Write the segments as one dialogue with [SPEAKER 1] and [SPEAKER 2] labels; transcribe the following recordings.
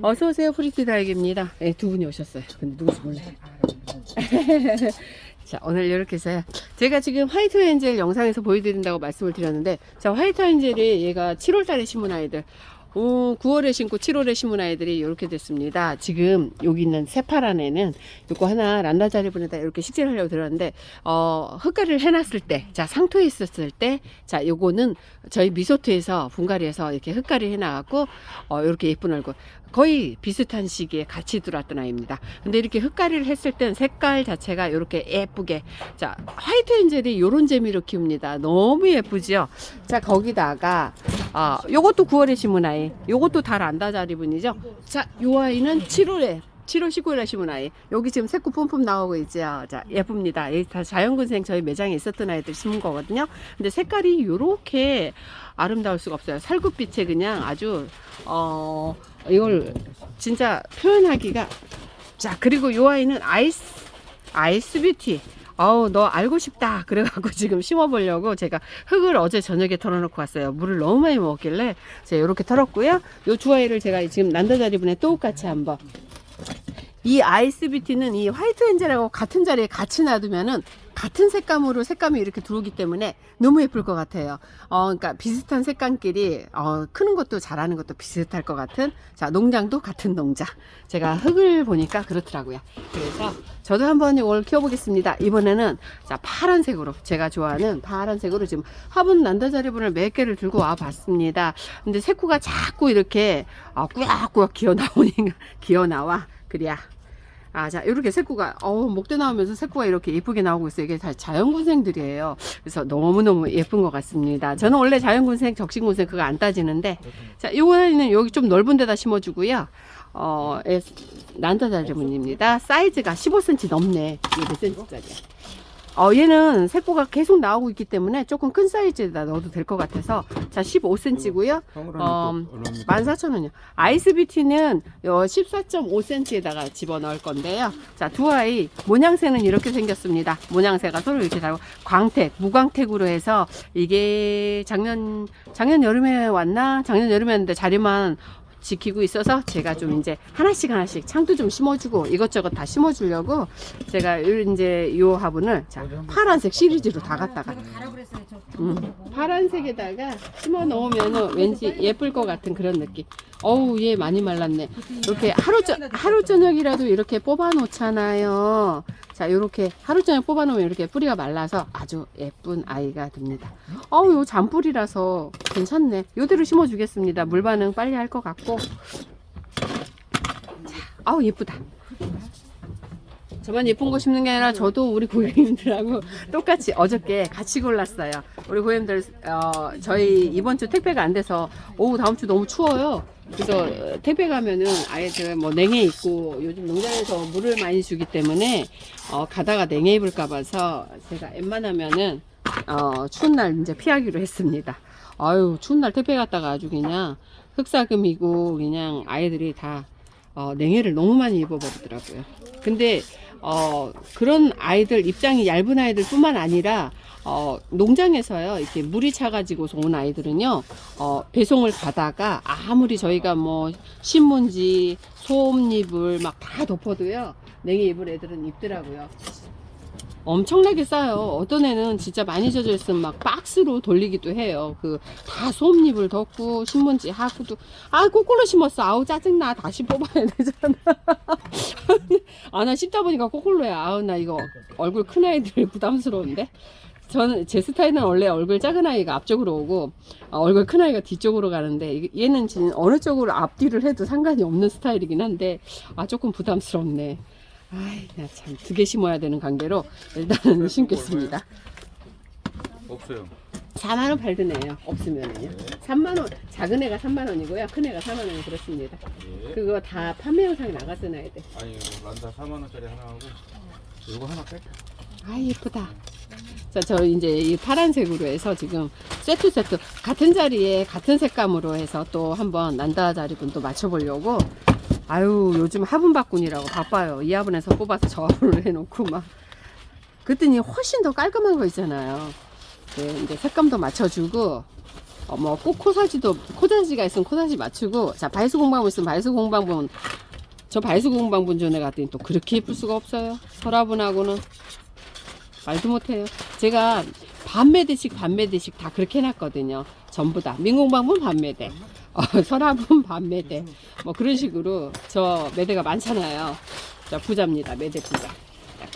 [SPEAKER 1] 어서 오세요, 프리티 다육입니다. 네, 두 분이 오셨어요. 근데 누구지 몰라요. 자, 오늘 이렇게 해서요. 제가 지금 화이트 엔젤 영상에서 보여드린다고 말씀을 드렸는데, 자, 화이트 엔젤이 얘가 7월 달에 심은 아이들, 오, 9월에 심고 7월에 심은 아이들이 이렇게 됐습니다. 지금 여기 있는 새파란 애는 요거 하나 란다 자리분에다 이렇게 식재를 하려고 들었는데, 어, 흙가를 해놨을 때, 자, 상토에 있었을 때, 자, 요거는 저희 미소트에서 분갈이해서 이렇게 흙가를 해놔갖고, 어, 이렇게 예쁜 얼굴. 거의 비슷한 시기에 같이 들어왔던 아이입니다. 근데 이렇게 흙가리를 했을 땐 색깔 자체가 이렇게 예쁘게 자 화이트 엔젤이 요런 재미로 키웁니다. 너무 예쁘지요. 자 거기다가 아 요것도 9월에 심은 아이, 요것도 달 안다 자리분이죠. 자요 아이는 7월에 7월 19일에 심은 아이. 여기 지금 새꽃 뿜뿜 나오고 있죠. 자, 예쁩니다. 이 다 자연군생 저희 매장에 있었던 아이들 심은 거거든요. 근데 색깔이 요렇게 아름다울 수가 없어요. 살구빛에 그냥 아주, 어, 이걸 진짜 표현하기가. 자, 그리고 요 아이는 아이스, 아이스 뷰티. 어우, 너 알고 싶다. 그래갖고 지금 심어보려고 제가 흙을 어제 저녁에 털어놓고 왔어요. 물을 너무 많이 먹었길래 제가 이렇게 털었고요. 요 두 아이를 제가 지금 난다자리분에 똑같이 한번 이 아이스 뷰티는 이 화이트 엔젤하고 같은 자리에 같이 놔두면은 같은 색감으로 색감이 이렇게 들어오기 때문에 너무 예쁠 것 같아요. 어, 그러니까 비슷한 색감끼리 어, 크는 것도 자라는 것도 비슷할 것 같은 자 농장도 같은 농장. 제가 흙을 보니까 그렇더라고요. 그래서 저도 한번 이걸 키워보겠습니다. 이번에는 자 파란색으로 제가 좋아하는 파란색으로 지금 화분 난다자리분을 몇 개를 들고 와 봤습니다. 근데 색구가 자꾸 이렇게 어, 꾸역꾸역 기어 나오니까 기어 나와 그래야 아, 자, 이렇게 색구가, 어우, 목대 나오면서 색구가 이렇게 예쁘게 나오고 있어요. 이게 다 자연군생들이에요. 그래서 너무너무 예쁜 것 같습니다. 저는 원래 자연군생, 적신군생 그거 안 따지는데, 자, 요거는 여기 좀 넓은 데다 심어주고요. 어, 에, 난타자리문입니다. 사이즈가 15cm 넘네. 이게 몇 cm짜리야? 어, 얘는 색구가 계속 나오고 있기 때문에 조금 큰 사이즈에다 넣어도 될 것 같아서, 자, 15cm고요. 어, 14,000원이요. 아이스 뷰티는 14.5cm에다가 집어넣을 건데요. 자, 두 아이 모양새는 이렇게 생겼습니다. 모양새가 서로 이렇게 다르고 광택, 무광택으로 해서 이게 작년 작년 여름에 왔나? 작년 여름에 왔는데 자리만 지키고 있어서 제가 좀 이제 하나씩 하나씩 창도 좀 심어주고 이것저것 다 심어주려고 제가 요 이제 요 화분을 자 파란색 시리즈로 다 갖다가 음, 파란색에다가 심어 놓으면 왠지 예쁠 것 같은 그런 느낌. 어우, 얘 많이 말랐네. 이렇게 하루, 저, 하루 저녁이라도 이렇게 뽑아 놓잖아요. 자, 요렇게 하루 저녁 뽑아 놓으면 이렇게 뿌리가 말라서 아주 예쁜 아이가 됩니다. 어우, 요 잔뿌리라서 괜찮네. 요대로 심어 주겠습니다. 물 반응 빨리 할 것 같고. 자, 아우, 예쁘다. 저만 예쁜 거 심는 게 아니라 저도 우리 고객님들하고 똑같이 어저께 같이 골랐어요. 우리 고객님들 어, 저희 이번 주 택배가 안 돼서 오후 다음 주 너무 추워요. 그래서 어, 택배 가면은 제가 뭐 냉해 입고 요즘 농장에서 물을 많이 주기 때문에 어, 가다가 냉해 입을까 봐서 제가 웬만하면은 어, 추운 날 이제 피하기로 했습니다. 아유 추운 날 택배 갔다가 아주 그냥 흑사금이고 그냥 아이들이 다 어, 냉해를 너무 많이 입어버리더라고요. 근데 어, 그런 아이들 입장이 얇은 아이들뿐만 아니라 어, 농장에서요 이렇게 물이 차가지고서 온 아이들은요 어, 배송을 가다가 아무리 저희가 뭐 신문지 소음잎을 막 다 덮어도요 냉해 입을 애들은 입더라고요. 엄청나게 싸요. 어떤 애는 진짜 많이 젖어 있으면 막 박스로 돌리기도 해요. 그다 소음잎을 덮고 신문지 하고도 아 거꾸로 심었어. 아우 짜증나. 다시 뽑아야 되잖아. 아 나 씹다 보니까 거꾸로야. 아우 나 이거 얼굴 큰 아이들 부담스러운데. 저는 제 스타일은 원래 얼굴 작은 아이가 앞쪽으로 오고 어, 얼굴 큰 아이가 뒤쪽으로 가는데 이- 얘는 지금 어느 쪽으로 앞뒤를 해도 상관이 없는 스타일이긴 한데 아 조금 부담스럽네. 아이 나 참 두 개 심어야 되는 관계로 일단은 심겠습니다.
[SPEAKER 2] 없어요.
[SPEAKER 1] 4만 원 팔드네요. 없으면은요. 3만 원 작은 애가 3만 원이고요. 큰 애가 4만 원 그렇습니다.
[SPEAKER 2] 예.
[SPEAKER 1] 그거 다 판매 영상에 나갔어 놔야 돼.
[SPEAKER 2] 아니 이거 란다 4만 원짜리 하나 하고 이거 하나 뺄.
[SPEAKER 1] 아 예쁘다. 자, 저 이제 이 파란색으로 해서 지금 세트 세트 같은 자리에 같은 색감으로 해서 또 한번 난다 자리분 또 맞춰보려고. 아유 요즘 화분 바꾼이라고 바빠요. 이 화분에서 뽑아서 저 화분을 해놓고 막. 그랬더니 훨씬 더 깔끔한 거 있잖아요. 네, 이제 색감도 맞춰주고 어, 뭐꼭 코사지도 코사지가 있으면 코사지 맞추고 자 바이스 공방분 있으면 바이스 공방분 저 바이스 공방분 전에 갔더니 또 그렇게 예쁠 수가 없어요 설화분하고는 말도 못해요 제가 반매대씩 반매대씩 다 그렇게 해놨거든요 전부 다 민공방분 반매대 어, 설화분 반매대 뭐 그런 식으로 저 매대가 많잖아요 자 부자입니다 매대 부자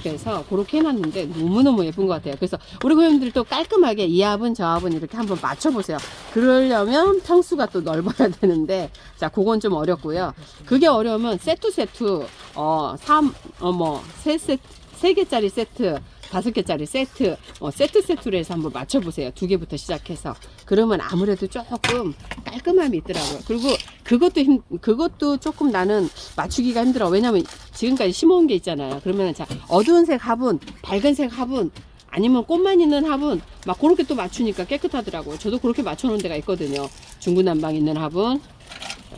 [SPEAKER 1] 그래서 그렇게 해놨는데 너무너무 예쁜 것 같아요. 그래서 우리 고객님들도 깔끔하게 이 합은 저 합은 이렇게 한번 맞춰보세요. 그러려면 평수가 또 넓어야 되는데 자 그건 좀 어렵고요. 그게 어려우면 세트 세트 어, 3, 어, 뭐, 세 세트, 세 개짜리 세트, 다섯 개짜리 세트, 어, 세트 세트로 해서 한번 맞춰보세요. 두 개부터 시작해서. 그러면 아무래도 조금 깔끔함이 있더라고요. 그리고 그것도 힘, 그것도 조금 나는 맞추기가 힘들어. 왜냐면 지금까지 심어온 게 있잖아요. 그러면 자, 어두운 색 화분, 밝은 색 화분, 아니면 꽃만 있는 화분, 막 그렇게 또 맞추니까 깨끗하더라고요. 저도 그렇게 맞춰놓은 데가 있거든요. 중구난방 있는 화분.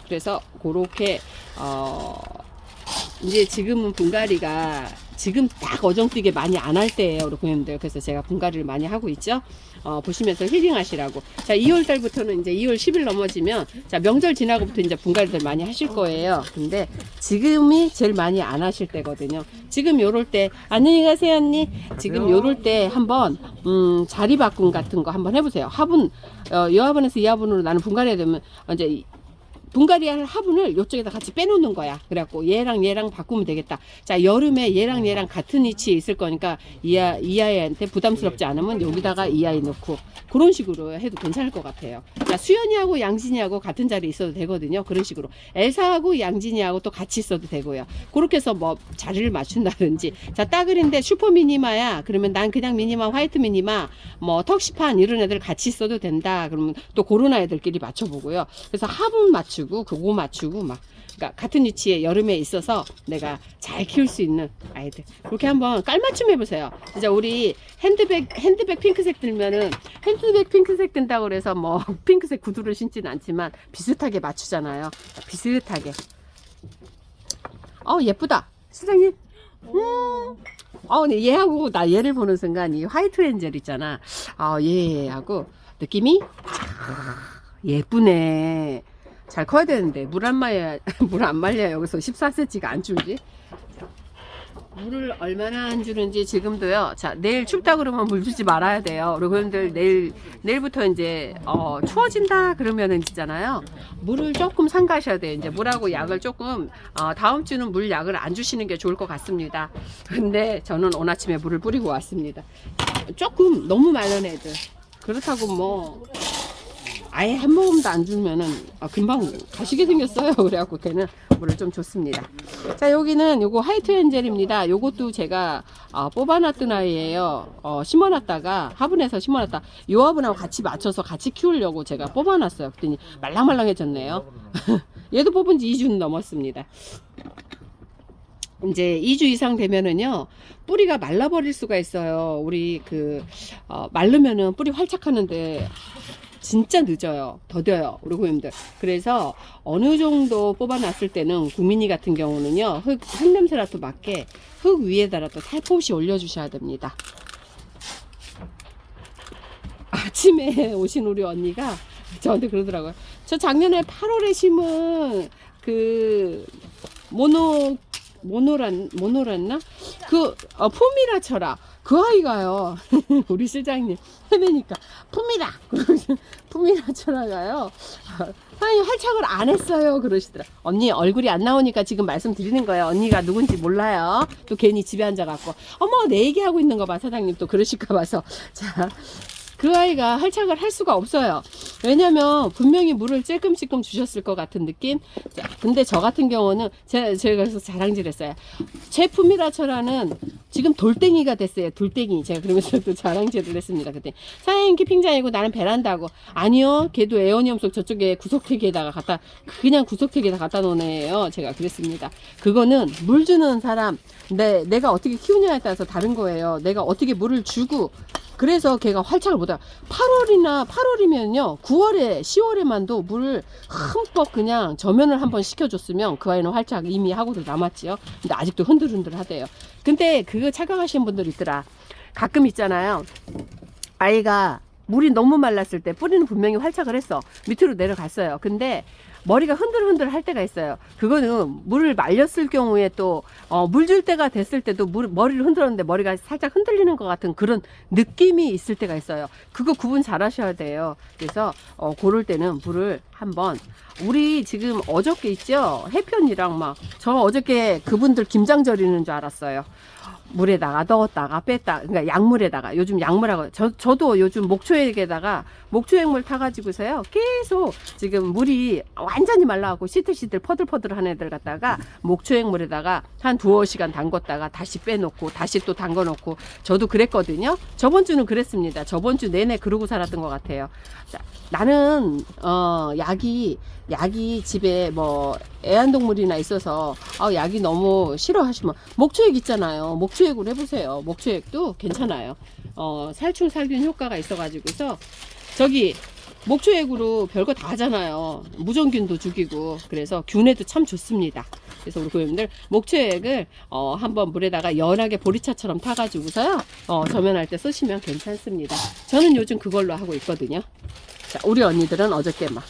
[SPEAKER 1] 그래서 그렇게, 어, 이제 지금은 분갈이가 지금 딱 어정뛰게 많이 안 할 때예요, 우리 고객님들. 그래서 제가 분갈이를 많이 하고 있죠. 어, 보시면서 힐링하시라고. 자, 2월 달부터는 이제 2월 10일 넘어지면 자, 명절 지나고부터 이제 분갈이들 많이 하실 거예요. 근데 지금이 제일 많이 안 하실 때거든요. 지금 요럴 때 안녕히 가세요, 언니. 지금 요럴 때 한번 음, 자리 바꿈 같은 거 한번 해 보세요. 화분 어, 이 화분에서 이 화분으로 나는 분갈이해야 되면 이제 이- 분갈이 할 화분을 이쪽에다 같이 빼놓는 거야. 그래갖고 얘랑 얘랑 바꾸면 되겠다. 자, 여름에 얘랑 얘랑 같은 위치에 있을 거니까 이, 아, 이 아이한테 부담스럽지 않으면 여기다가 이 아이 넣고 그런 식으로 해도 괜찮을 것 같아요. 자, 수연이하고 양진이하고 같은 자리에 있어도 되거든요. 그런 식으로. 엘사하고 양진이하고 또 같이 있어도 되고요. 그렇게 해서 뭐 자리를 맞춘다든지. 자, 따그린데 슈퍼 미니마야. 그러면 난 그냥 미니마, 화이트 미니마, 뭐 턱시판 이런 애들 같이 있어도 된다. 그러면 또 그런 아이들끼리 맞춰보고요. 그래서 화분 맞추고 그거 맞추고 막 그러니까 같은 위치에 여름에 있어서 내가 잘 키울 수 있는 아이들 그렇게 한번 깔맞춤 해보세요. 진짜 우리 핸드백 핸드백 핑크색 들면은 핸드백 핑크색 든다고 그래서 뭐 핑크색 구두를 신지는 않지만 비슷하게 맞추잖아요. 비슷하게. 어 예쁘다 사장님. 음. 어, 얘하고 나 얘를 보는 순간 이 화이트 엔젤 있잖아. 아, 얘하고 느낌이 아, 예쁘네. 잘 커야 되는데 물 안 말려 물안 말려 여기서 14cm가 안 줄지? 자, 물을 얼마나 안 주는지 지금도요. 자 내일 춥다 그러면 물 주지 말아야 돼요. 여러분들 내일 내일부터 이제 어, 추워진다 그러면은 있잖아요. 물을 조금 삼가셔야 돼요. 이제 물하고 약을 조금 어, 다음 주는 물 약을 안 주시는 게 좋을 것 같습니다. 근데 저는 오늘 아침에 물을 뿌리고 왔습니다. 조금 너무 마른 애들 그렇다고 뭐 아예 한 모금도 안 주면은 아, 금방 가시게 생겼어요. 그래갖고 걔는 물을 좀 줬습니다. 자 여기는 요거 화이트 엔젤입니다. 요것도 제가 어, 뽑아놨던 아이예요. 어, 심어놨다가 화분에서 심어놨다. 요 화분하고 같이 맞춰서 같이 키우려고 제가 뽑아놨어요. 그랬더니 말랑말랑해졌네요. 얘도 뽑은 지 2주는 넘었습니다. 이제 2주 이상 되면은요 뿌리가 말라버릴 수가 있어요. 우리 그 어, 마르면은 뿌리 활착하는데 진짜 늦어요. 더뎌요. 우리 고객님들. 그래서 어느 정도 뽑아놨을 때는 구미니 같은 경우는요. 흙, 흙 냄새라도 맞게 흙 위에다가 또 살포시 올려주셔야 됩니다. 아침에 오신 우리 언니가 저한테 그러더라고요. 저 작년에 8월에 심은 그 모노 모노란 모노란나 그 어, 포미라 쳐라 그 아이가요. 우리 실장님 해매니까 품이라 품이라 쳐라가요. 아니 활착을 안 했어요. 그러시더라 언니 얼굴이 안 나오니까 지금 말씀드리는 거예요. 언니가 누군지 몰라요. 또 괜히 집에 앉아갖고. 어머 내 얘기하고 있는 거 봐 사장님. 또 그러실까 봐서. 자 그 아이가 활착을 할 수가 없어요. 왜냐면 분명히 물을 찔끔찔끔 주셨을 것 같은 느낌. 자, 근데 저 같은 경우는 제가, 제가 그래서 자랑질했어요. 제 품이라처라는 지금 돌덩이가 됐어요. 돌덩이. 제가 그러면서 또 자랑질을 했습니다. 그때 사장님 캠핑장이고 나는 베란다고. 아니요. 걔도 에어니엄 속 저쪽에 구석택에다가 갖다 그냥 구석택에다 갖다 애예요. 제가 그랬습니다. 그거는 물 주는 사람 내 내가 어떻게 키우냐에 따라서 다른 거예요. 내가 어떻게 물을 주고 그래서 걔가 활착을 못해. 8월이나 8월이면요, 9월에 10월에만도 물을 흠뻑 그냥 저면을 한번 시켜줬으면 그 아이는 활착 이미 하고도 남았지요. 근데 아직도 흔들흔들 하대요. 근데 그거 착각하시는 분들 있더라. 가끔 있잖아요. 아이가 물이 너무 말랐을 때 뿌리는 분명히 활착을 했어. 밑으로 내려갔어요. 근데 머리가 흔들흔들 할 때가 있어요. 그거는 물을 말렸을 경우에 또, 어, 물 줄 때가 됐을 때도 물, 머리를 흔들었는데 머리가 살짝 흔들리는 것 같은 그런 느낌이 있을 때가 있어요. 그거 구분 잘 하셔야 돼요. 그래서, 어, 고를 때는 물을 한번, 우리 지금 어저께 있죠? 해편이랑 막, 저 어저께 그분들 김장 절이는 줄 알았어요. 물에다가 넣었다가 뺐다 그러니까 약물에다가 요즘 약물하고 저, 저도 요즘 목초액에다가 목초액물 타가지고서요 계속 지금 물이 완전히 말라갖고 시들시들 퍼들퍼들한 애들 갖다가 목초액물에다가 한 두어 시간 담궜다가 다시 빼놓고 다시 또 담궈놓고 저도 그랬거든요. 저번 주는 그랬습니다. 저번 주 내내 그러고 살았던 것 같아요. 자, 나는 어 약이 약이 집에 뭐 애완동물이나 있어서 아 약이 너무 싫어하시면 목초액 있잖아요. 목초액으로 해보세요. 목초액도 괜찮아요. 어 살충 살균 효과가 있어가지고서 저기 목초액으로 별거 다 하잖아요. 무정균도 죽이고 그래서 균에도 참 좋습니다. 그래서 우리 고객님들 목초액을 어 한번 물에다가 연하게 보리차처럼 타가지고서요 어 저면할 때 쓰시면 괜찮습니다. 저는 요즘 그걸로 하고 있거든요. 자, 우리 언니들은 어저께 막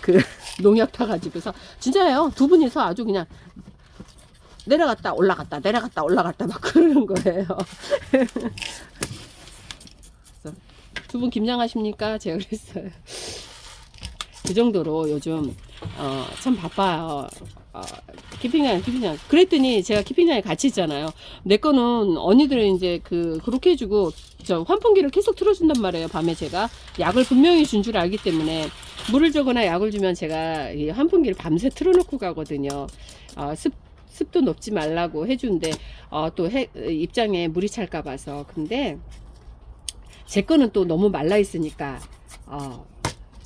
[SPEAKER 1] 그 농약 타가지고서 진짜예요. 두 분이서 아주 그냥 내려갔다 올라갔다 내려갔다 올라갔다 막 그러는 거예요. 두 분 김장하십니까? 제가 그랬어요. 그 정도로 요즘 어, 참 바빠요. 어, 키핑장, 키핑장. 그랬더니 제가 키핑장에 같이 있잖아요. 내 거는 언니들은 이제 그 그렇게 해주고 저 환풍기를 계속 틀어준단 말이에요. 밤에 제가 약을 분명히 준 줄 알기 때문에 물을 주거나 약을 주면 제가 이 환풍기를 밤새 틀어놓고 가거든요. 어, 습 습도 높지 말라고 해주는데 어, 또 해, 입장에 물이 찰까 봐서 근데 제 거는 또 너무 말라 있으니까 어,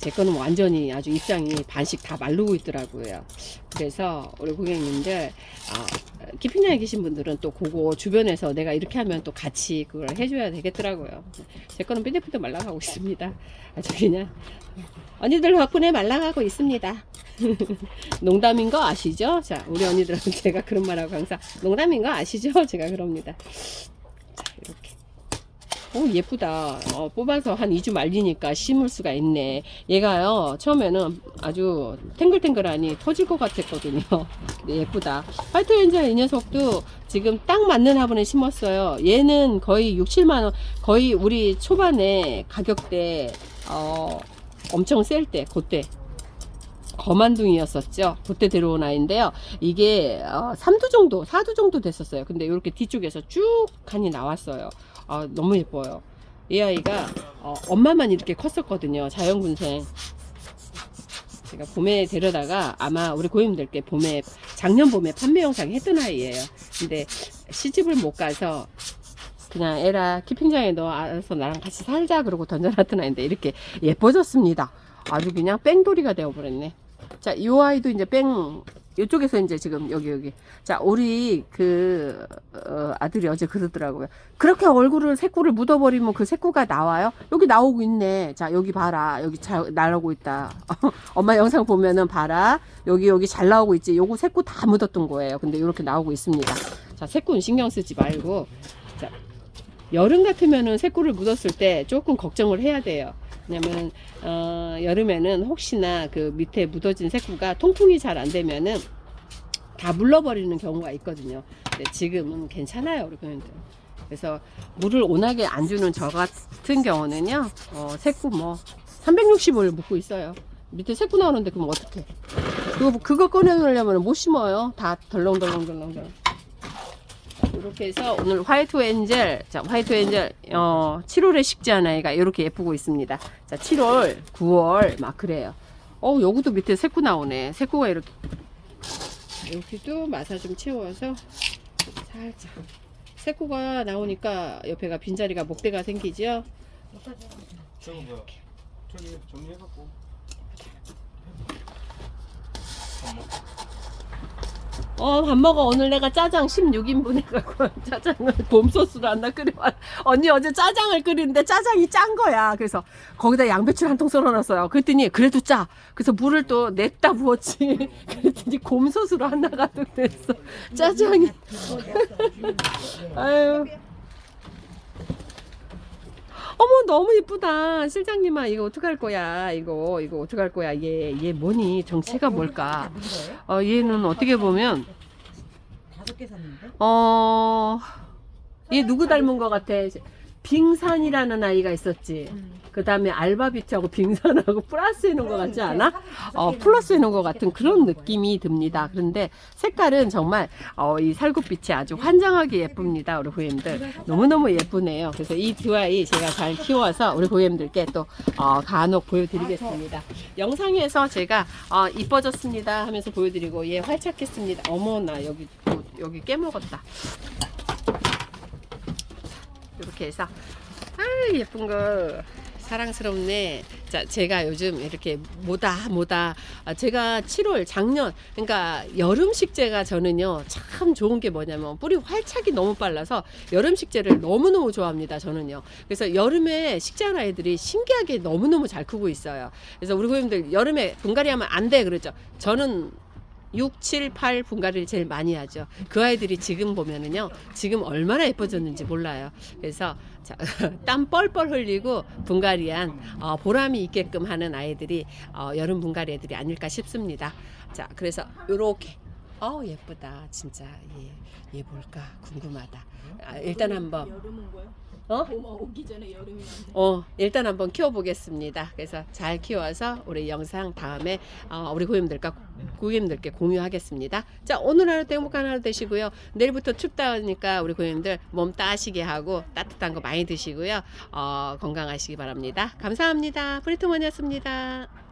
[SPEAKER 1] 제 거는 완전히 아주 입장이 반씩 다 마르고 있더라고요. 그래서 우리 고객님들 어, 키핑장에 계신 분들은 또 그거 주변에서 내가 이렇게 하면 또 같이 그걸 해줘야 되겠더라고요. 제 거는 삐뚤삐뚤 말라가고 있습니다. 아주 그냥 언니들 덕분에 말라가고 있습니다. 농담인 거 아시죠? 자, 우리 언니들한테 제가 그런 말하고 항상 농담인 거 아시죠? 제가 그럽니다. 자, 이렇게. 오, 예쁘다. 어, 뽑아서 한 2주 말리니까 심을 수가 있네. 얘가요, 처음에는 아주 탱글탱글하니 터질 것 같았거든요. 예쁘다. 화이트 렌저 이 녀석도 지금 딱 맞는 화분에 심었어요. 얘는 거의 6, 7만원, 거의 우리 초반에 가격대, 어, 엄청 셀 때, 그때. 거만둥이였었죠. 그때 들어온 아이인데요. 이게 어, 3두 정도, 4두 정도 됐었어요. 근데 이렇게 뒤쪽에서 쭉 칸이 나왔어요. 아, 너무 예뻐요. 이 아이가 어, 엄마만 이렇게 컸었거든요. 자연군생. 제가 봄에 데려다가 아마 우리 고객님들께 봄에 작년 봄에 판매 영상 했던 아이예요. 근데 시집을 못 가서 그냥 에라 키핑장에 너 알아서 나랑 같이 살자 그러고 던져놨던 아이인데 이렇게 예뻐졌습니다. 아주 그냥 뺑돌이가 되어버렸네. 자, 이 아이도 이제 뺑 이쪽에서 이제 지금 여기 여기. 자 우리 그 어, 아들이 어제 그러더라고요. 그렇게 얼굴을 새꾸를 묻어버리면 그 새꾸가 나와요? 여기 나오고 있네. 자 여기 봐라. 여기 잘 나오고 있다. 엄마 영상 보면은 봐라. 여기 여기 잘 나오고 있지. 요거 새꾸 다 묻었던 거예요. 근데 이렇게 나오고 있습니다. 자 새꾸는 신경 쓰지 말고. 자 여름 같으면은 새꾸를 묻었을 때 조금 걱정을 해야 돼요 왜냐면 어, 여름에는 혹시나 그 밑에 묻어진 새꾸가 통풍이 잘 안 되면은 다 물러버리는 경우가 있거든요. 근데 지금은 괜찮아요, 우리 고객님들. 그래서 물을 온하게 안 주는 저 같은 경우는요, 어, 새꾸 뭐 360을 묻고 있어요. 밑에 새꾸 나오는데 그럼 어떡해? 그거 그거 꺼내놓으려면 못 심어요. 다 덜렁덜렁덜렁덜렁. 이렇게 해서 오늘 화이트 엔젤, 자, 화이트 엔젤, 어, 7월에 식지 않아이가 이렇게 예쁘고 있습니다. 자, 7월, 9월, 막 그래요. 어, 여기도 밑에 새꾸 나오네. 새꾸가 이렇게. 여기도 마사 좀 채워서 살짝. 새꾸가 나오니까 옆에가 빈자리가 목대가 생기죠?
[SPEAKER 2] 저거 뭐야? 저기 정리해갖고.
[SPEAKER 1] 어, 밥 먹어. 오늘 내가 짜장 16인분 해갖고 짜장을 곰소스로 한다 끓여. 언니 어제 짜장을 끓이는데 짜장이 짠 거야. 그래서 거기다 양배추를 한 통 썰어놨어요. 그랬더니 그래도 짜. 그래서 물을 또 냈다 부었지. 그랬더니 곰소스로 하나 가득 됐어. 짜장이. 아유. 어머 너무 이쁘다. 실장님아 이거 어떡할 거야? 이거 이거 어떡할 거야? 얘 얘 뭐니? 정체가 뭘까? 어 얘는 어떻게 보면
[SPEAKER 3] 다섯 개 샀는데?
[SPEAKER 1] 어, 얘 누구 닮은 것 같아? 빙산이라는 아이가 있었지. 그 다음에 알바비트하고 빙산하고 플러스 해놓은 것 같지 않아? 어, 플러스 해놓은 것 같은 그런 느낌이 듭니다. 그런데 색깔은 정말, 어, 이 살구빛이 아주 환장하게 예쁩니다. 우리 고객님들. 너무너무 예쁘네요. 그래서 이 두 아이 제가 잘 키워서 우리 고객님들께 또, 어, 간혹 보여드리겠습니다. 영상에서 제가, 어, 이뻐졌습니다 하면서 보여드리고, 얘 활착했습니다. 어머나, 여기, 또 여기 깨먹었다. 이렇게 해서 아 예쁜 거 사랑스럽네. 자, 제가 요즘 이렇게 뭐다 뭐다. 아, 제가 7월 작년 그러니까 여름 식재가 저는요 참 좋은 게 뭐냐면 뿌리 활착이 너무 빨라서 여름 식재를 너무 너무 좋아합니다. 저는요. 그래서 여름에 식재한 아이들이 신기하게 너무 너무 잘 크고 있어요. 그래서 우리 고객님들 여름에 분갈이 하면 안 돼 그러죠. 저는 6, 7, 8 분갈이를 제일 많이 하죠. 그 아이들이 지금 보면은요, 지금 얼마나 예뻐졌는지 몰라요. 그래서 자, 땀 뻘뻘 흘리고 분갈이한 어, 보람이 있게끔 하는 아이들이 어, 여름 분갈이 애들이 아닐까 싶습니다. 자, 그래서 요렇게. 어우 예쁘다 진짜 얘, 얘 뭘까 궁금하다 아, 일단 한번
[SPEAKER 4] 여름 온 거요?
[SPEAKER 1] 어?
[SPEAKER 4] 봄 오기 전에 여름이면
[SPEAKER 1] 어, 일단 한번 키워보겠습니다. 그래서 잘 키워서 우리 영상 다음에 어, 우리 고객님들과 고객님들께 공유하겠습니다. 자, 오늘 하루도 행복한 하루 되시고요. 내일부터 춥다니까 우리 고객님들 몸 따시게 하고 따뜻한 거 많이 드시고요. 어, 건강하시기 바랍니다. 감사합니다. 프리토먼이었습니다.